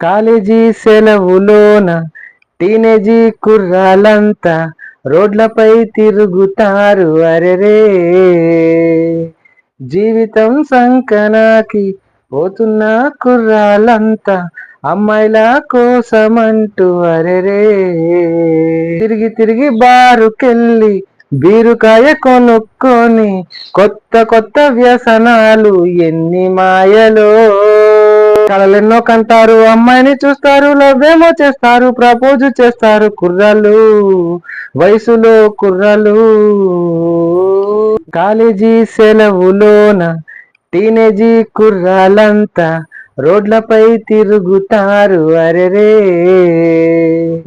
College సెలవులోన టీనేజీ కుర్రాలంతా రోడ్లపై తిరుగుతారు. అరెరే! జీవితం సంకనాకి పోతున్న కుర్రాలంతా అమ్మాయిల కోసమంటూ అరెరే! తిరిగి తిరిగి బారుకెళ్ళి బీరుకాయ కొనుక్కొని కొత్త కొత్త వ్యసనాలు ఎన్ని మాయలో కళలెన్నో కంటారు. అమ్మాయిని చూస్తారు లవ్వేమో చేస్తారు ప్రపోజ్ చేస్తారు కుర్రాళ్ళు. వయసులో కుర్రాళ్ళు. కాలేజీ సెలవులోన టీనేజీ కుర్రాలంతా రోడ్లపై తిరుగుతారు. అరెరే!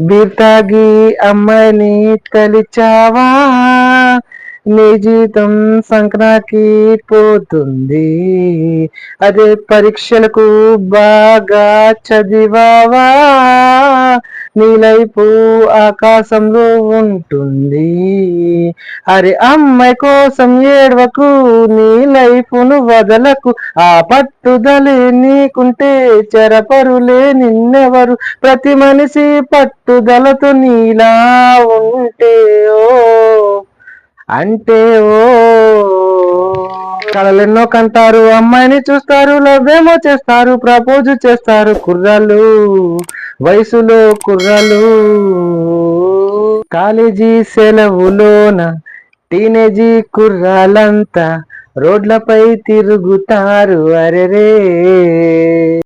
బీర్తాగి అమ్మాయిని తలిచావా? నీ జీతం సంక్రాకి పోతుంది. అదే పరీక్షలకు బాగా చదివావా? నీ ఆకాశంలో ఉంటుంది. అరే అమ్మాయి కోసం ఏడవకు నీ వదలకు. ఆ పట్టుదలే నీకుంటే చెరపరులే నిన్నెవరు? ప్రతి మనిషి పట్టుదలతో నీలా ఉంటే ఓ అంటే ఓ కళలెన్నో కంటారు అమ్మాయిని చూస్తారు లవ్వేమో చేస్తారు ప్రపోజ్ చేస్తారు కుర్రాళ్ళు వయసులో కుర్రాళ్ళు. కాలేజీ సెలవులోన టీనేజీ కుర్రాలంతా రోడ్లపై తిరుగుతారు అరెరే.